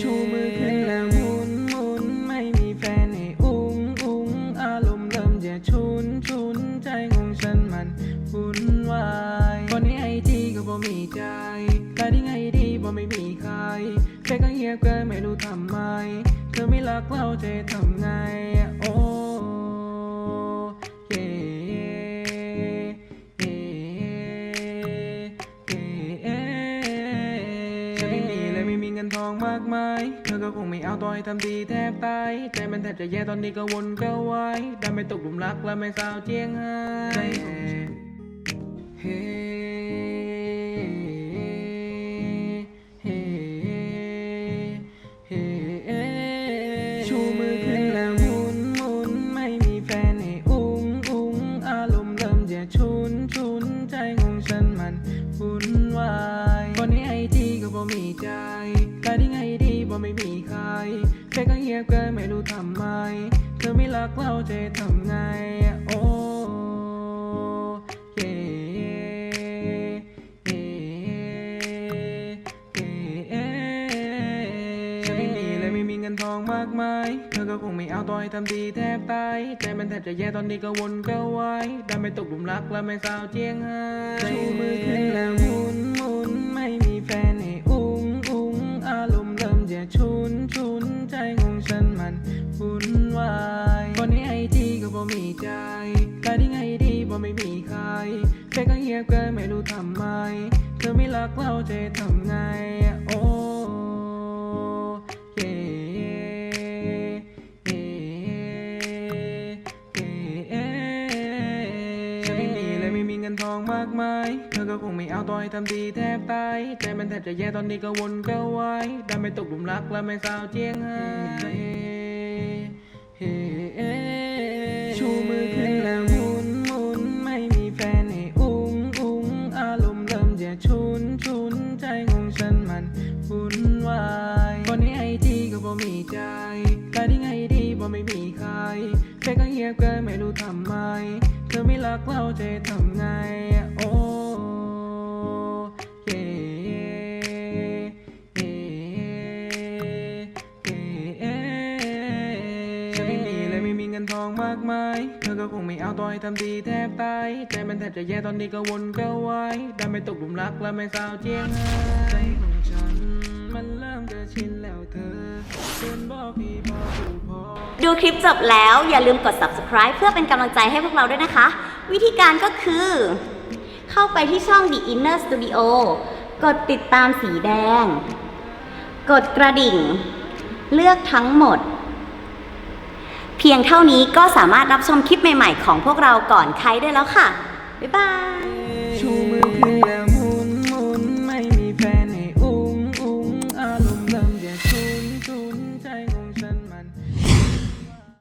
ชูมือขึ้นแล้วหมุนหมุนไม่มีแฟนให้อุ้งอุ้งอารมณ์เริ่มจะชุนชุนใจของฉันมันวุ่นวายตอนนี้ไอจีก็บ่มีใจแต่ที่ไงดีบ่ไม่มีใครแค่ก็เงียบเกินไม่รู้ทำไม เธอไม่รักเราจะทำไงโอ้ เงินทองมากมาย เธอก็คงไม่เอาต่อให้ทำดีแทบตาย ใจมันแทบจะแย่ตอนนี้ก็วนก็วายดันไม่ตกหลุมรักและไม่สาวเจียงไฮ้เฮ้เฮ้เฮ้ชูมือขึ้นแล้วหมุนหมุนไม่มีแฟนให้อุ้งอุ้งอารมณ์เริ่มจะชุนชุนใจของฉันมันวุ่นวายตอนนี้ไอจีก็บ่มีใจ ใคร แค่ก็เงียบเกินไม่รู้ทำไม เธอไม่รักเราจะทำไง โอ้เย่เย่เย่ฉันไม่มีเลยไม่มีเงินทองมากมาย เธอก็คงไม่เอาต่อให้ทำดีแทบตาย ใจมันแทบจะแย่ตอนนี้ก็วนก็ไวายดันไม่ตกหลุมรักและไม่สาวเจียงไฮ้ชูมือขึ้นแล้ว แค่ก็เงียบเกินไม่รู้ทำไม เธอไม่รักเราจะทำไง โอ้เย่เย่เย่ฉันไม่มีเลยไม่มีเงินทองมากมาย เธอก็คงไม่เอาต่อให้ทำดีแทบตาย ใจมันแทบจะแย่ตอนนี้ก็วนก็วายดันไม่ตกหลุมรักและไม่สาวเจียงไฮ้เฮ้ บ่มีใจแต่ที่ไงดีบ่ไม่มีใครแค่ก็เงียบเกินไม่รู้ทำไม เธอไม่รักเราจะทำไง โอ้เย่เย่เย่ฉันไม่มีเลยไม่มีเงินทองมากมาย เธอก็คงไม่เอาต่อให้ทำดีแทบตาย ใจมันแทบจะแย่ตอนนี้ก็วนก็วายดันไม่ตกหลุมรักและไม่สาวเจียงไฮ้ใจ มันเริ่มจะชินแล้วเธอจนบอกพี่พอผูพอ ดูคลิปจบแล้วอย่าลืมกด subscribe เพื่อเป็นกำลังใจให้พวกเราด้วยนะคะ วิธีการก็คือ เข้าไปที่ช่อง The Inner Studio กดติดตามสีแดง กดกระดิ่ง เลือกทั้งหมด เพียงเท่านี้ก็สามารถรับชมคลิปใหม่ ๆ ของพวกเราก่อนใครได้แล้วค่ะ บ๊ายบาย